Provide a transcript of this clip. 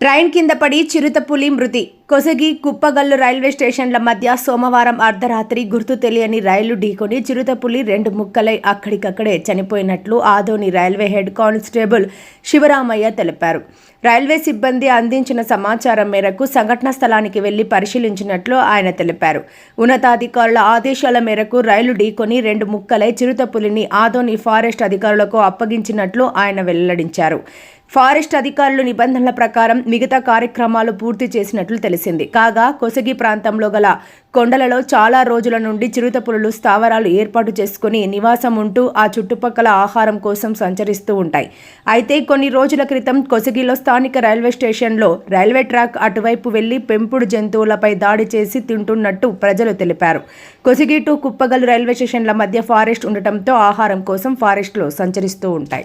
Train కింద పడి చిరుతపులి మృతి కొసగి కుప్పగల్లు రైల్వే స్టేషన్ల మధ్య సోమవారం అర్ధరాత్రి గుర్తు తెలియని రైలు ఢీకొని చిరుతపులి రెండు ముక్కలై అక్కడికక్కడే చనిపోయినట్లు Adoni railway head constable Sivaramayya తెలిపారు. రైల్వే సిబ్బంది అందించిన సమాచారం మేరకు సంఘటనా స్థలానికి వెళ్ళి పరిశీలించినట్లు ఆయన తెలిపారు. ఉన్నతాధికారుల ఆదేశాల మేరకు రైలు ఢీకొని రెండు ముక్కలై చిరుతపులిని ఆదోని ఫారెస్ట్ అధికారులకు అప్పగించినట్లు ఆయన వెల్లడించారు. ఫారెస్ట్ అధికారులు నిబంధనల ప్రకారం మిగతా కార్యక్రమాలు పూర్తి చేసినట్లు తెలిసింది. కాగా కొసగి ప్రాంతంలో గల కొండలలో చాలా రోజుల నుండి చిరుతపులులు స్థావరాలు ఏర్పాటు చేసుకుని నివాసం ఉంటూ ఆ చుట్టుపక్కల ఆహారం కోసం సంచరిస్తూ ఉంటాయి. అయితే కొన్ని రోజుల క్రితం కొసగిలో స్థానిక రైల్వే స్టేషన్లో రైల్వే ట్రాక్ అటువైపు వెళ్ళి పెంపుడు జంతువులపై దాడి చేసి తింటున్నట్టు ప్రజలు తెలిపారు. కొసగి టు కుప్పగల్ రైల్వే స్టేషన్ల మధ్య ఫారెస్ట్ ఉండటంతో ఆహారం కోసం ఫారెస్ట్లో సంచరిస్తూ ఉంటాయి.